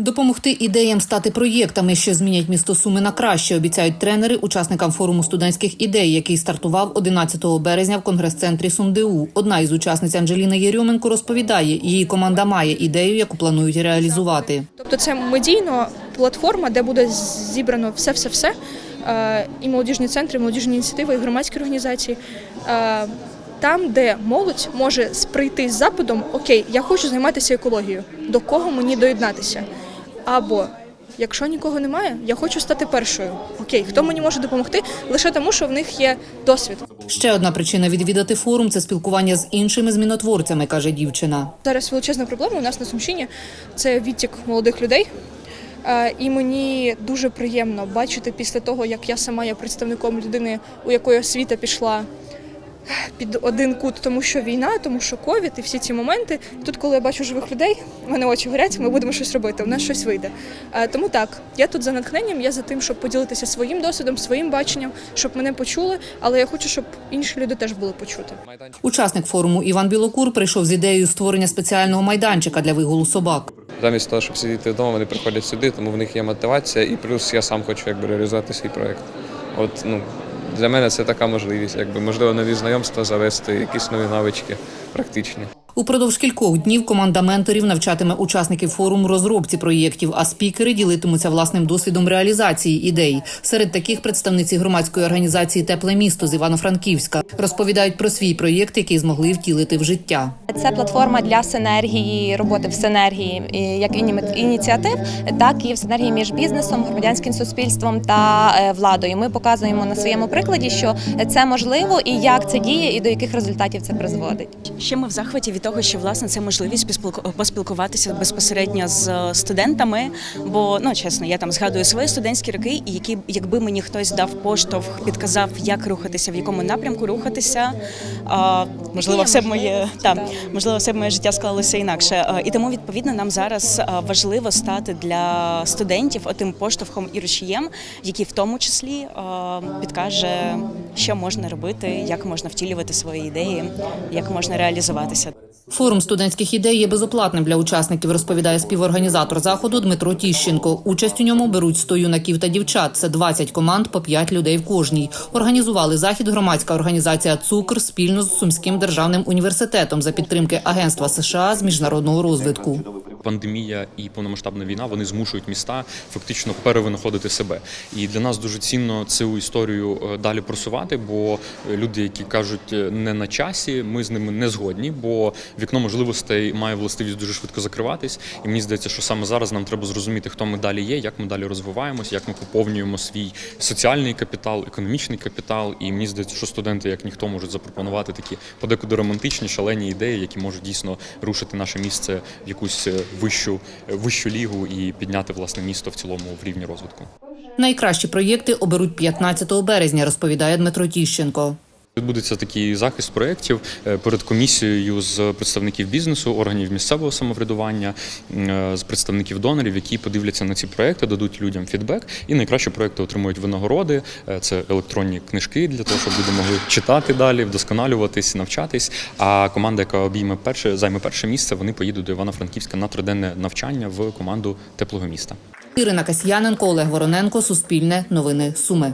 Допомогти ідеям стати проєктами, що змінять місто Суми на краще, обіцяють тренери учасникам форуму студентських ідей, який стартував 11 березня в конгрес-центрі СумДУ. Одна із учасниць Анжеліна Єрьоменко розповідає, її команда має ідею, яку планують реалізувати. Тобто це медійна платформа, де буде зібрано все-все-все. е, І молодіжні центри, і молодіжні ініціативи, і громадські організації. е, Там, де молодь може прийти з запитом, окей, я хочу займатися екологією. До кого мені доєднатися? Або якщо нікого немає, я хочу стати першою. Окей, хто мені може допомогти? Лише тому, що в них є досвід. Ще одна причина відвідати форум це спілкування з іншими змінотворцями, каже дівчина. Зараз величезна проблема у нас на Сумщині це відтік молодих людей. Е, І мені дуже приємно бачити після того, як я сама є представником людини, у якої освіта пішла під один кут, тому що війна, тому що ковід і всі ці моменти. Тут, коли я бачу живих людей, в мене очі горять, ми будемо щось робити. У нас щось вийде. Е, Тому так, я тут за натхненням, я за тим, щоб поділитися своїм досвідом, своїм баченням, щоб мене почули. Але я хочу, щоб інші люди теж були почути. Учасник форуму Іван Білокур прийшов з ідеєю створення спеціального майданчика для вигулу собак. Замість того, щоб сидіти вдома, вони приходять сюди, тому в них є мотивація, і плюс я сам хочу якби реалізувати свій проект. От ну для мене це така можливість, якби можливо нові знайомства завести, якісь нові навички практичні. Упродовж кількох днів команда менторів навчатиме учасників форуму розробці проєктів, а спікери ділитимуться власним досвідом реалізації ідей. Серед таких представниці громадської організації Тепле місто з Івано-Франківська розповідають про свій проєкт, який змогли втілити в життя. Це платформа для синергії, роботи в синергії як іні- ініціатив, так і в синергії між бізнесом, громадянським суспільством та е, владою. Ми показуємо на своєму прикладі, що це можливо і як це діє, і до яких результатів це призводить. Ще ми в захваті від того, що власне це можливість поспілку- поспілкуватися безпосередньо з е, студентами. Бо ну чесно, я там згадую свої студентські роки, і які якби мені хтось дав поштовх, підказав, як рухатися, в якому напрямку рухатися. А, можливо, все б моє там, можливо, все б моє життя склалося інакше. І тому відповідно нам зараз важливо стати для студентів отим поштовхом і рушієм, який в тому числі підкаже, що можна робити, як можна втілювати свої ідеї, як можна реалізуватися. Форум студентських ідей є безоплатним для учасників, розповідає співорганізатор заходу Дмитро Тіщенко. Участь у ньому беруть 100 юнаків та дівчат. Це 20 команд по 5 людей в кожній. Організували захід громадська організація Цукр спільно з Сумським державним університетом за підтримки Агентства США з міжнародного розвитку. Пандемія і повномасштабна війна вони змушують міста фактично перевинаходити себе. І для нас дуже цінно цю історію е, далі просувати, бо е, люди, які кажуть е, не на часі, ми з ними не згодні, бо вікно можливостей має властивість дуже швидко закриватись. І мені здається, що саме зараз нам треба зрозуміти, хто ми далі є, як ми далі розвиваємося, як ми поповнюємо свій соціальний капітал, економічний капітал. І мені здається, що студенти, як ніхто, можуть запропонувати такі подекуди романтичні, шалені ідеї, які можуть дійсно рушити наше місце в якусь вищу, вищу лігу і підняти власне місто в цілому в рівні розвитку. Найкращі проєкти оберуть 15 березня, розповідає Дмитро Тіщенко. Відбудеться такий захист проєктів е, перед комісією з представників бізнесу, органів місцевого самоврядування, е, з представників донорів, які подивляться на ці проекти, дадуть людям фідбек. І найкращі проекти отримують винагороди. Е, Це електронні книжки для того, щоб люди могли читати далі, вдосконалюватись, навчатись. А команда, яка обійме перше, займе перше місце, вони поїдуть до Івано-Франківська на триденне навчання в команду теплого міста. Ірина Касьяненко, Олег Вороненко, Суспільне, Новини Суми.